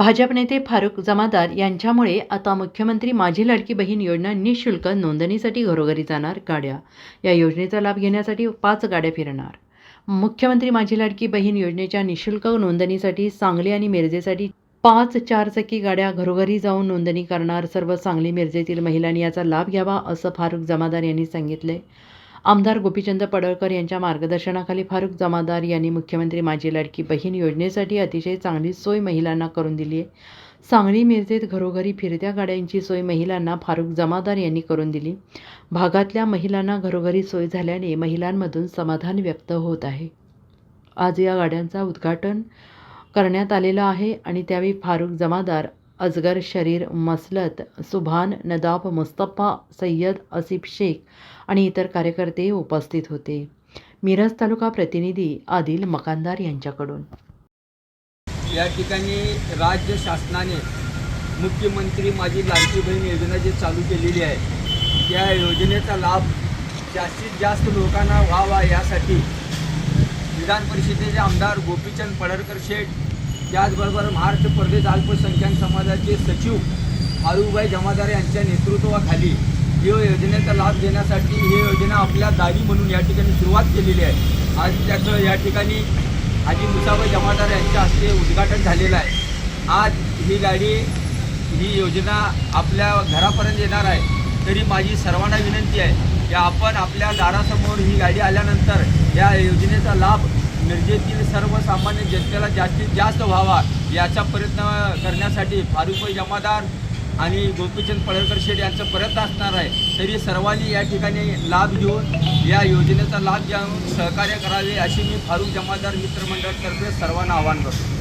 भाजप नेते फारुख जमादार यांच्यामुळे आता मुख्यमंत्री माझी लाडकी बहीण योजना निशुल्क नोंदणीसाठी घरोघरी जाणार गाड्या. या योजनेचा लाभ घेण्यासाठी पाच गाड्या फिरणार. मुख्यमंत्री माझी लाडकी बहीण योजनेच्या निशुल्क नोंदणीसाठी सांगली आणि मिरजेसाठी पाच चारचाकी गाड्या घरोघरी जाऊन नोंदणी करणार सर्व सांगली मिरजेतील महिलांनी याचा लाभ घ्यावा असं फारुख जमादार यांनी सांगितले आमदार गोपीचंद पडळकर यांच्या मार्गदर्शनाखाली फारुख जमादार यांनी मुख्यमंत्री माझी लाडकी बहीण योजनेसाठी अतिशय चांगली सोय महिलांना करून दिली आहे. सांगली मिरजेत घरोघरी फिरत्या गाड्यांची सोय महिलांना फारुख जमादार यांनी करून दिली. भागातल्या महिलांना घरोघरी सोय झाल्याने महिलांमधून समाधान व्यक्त होत आहे. आज या गाड्यांचा उद्घाटन करण्यात आलेलं आहे आणि त्यावेळी फारुख जमादार अजगर शरीर मसलत सुभान नदाब मुस्तफा सय्यद असिफ शेख आणि इतर कार्यकर्ते उपस्थित होते. मिरज तालुका प्रतिनिधी आदिल मकानदार यांच्याकडून. या ठिकाणी राज्य शासनाने मुख्यमंत्री माझी लाडकी बहीण योजना जी चालू केलेली आहे त्या योजनेचा लाभ जास्तीत जास्त लोकांना व्हावा यासाठी विधान परिषदेचे आमदार गोपीचंद पडळकर शेठ त्याचबरोबर महाराष्ट्र प्रदेश अल्पसंख्याक समाजाचे सचिव फारुबाई जमादार यांच्या नेतृत्वाखाली या योजनेचा लाभ घेण्यासाठी ही योजना आपल्या दारी म्हणून या ठिकाणी सुरुवात केलेली आहे. आज त्याचं या ठिकाणी हाजी मुसाबाई जमादार यांच्या हस्ते उद्घाटन झालेलं आहे. आज ही गाडी ही योजना आपल्या घरापर्यंत येणार आहे तरी माझी सर्वांना विनंती आहे की आपण आपल्या दारासमोर ही गाडी आल्यानंतर या योजनेचा लाभ मिरजेतील सर्वसामान्य जनतेला जास्तीत जास्त व्हावा याचा प्रयत्न करण्यासाठी फारुखभाई जमादार आणि गोपीचंद पडळकर शेठ यांचा प्रयत्न असणार आहे. तरी सर्वांनी या ठिकाणी लाभ घेऊन या योजनेचा लाभ घेऊन सहकार्य करावे अशी मी फारुख जमादार मित्रमंडळातर्फे सर्वांना आवाहन करतो.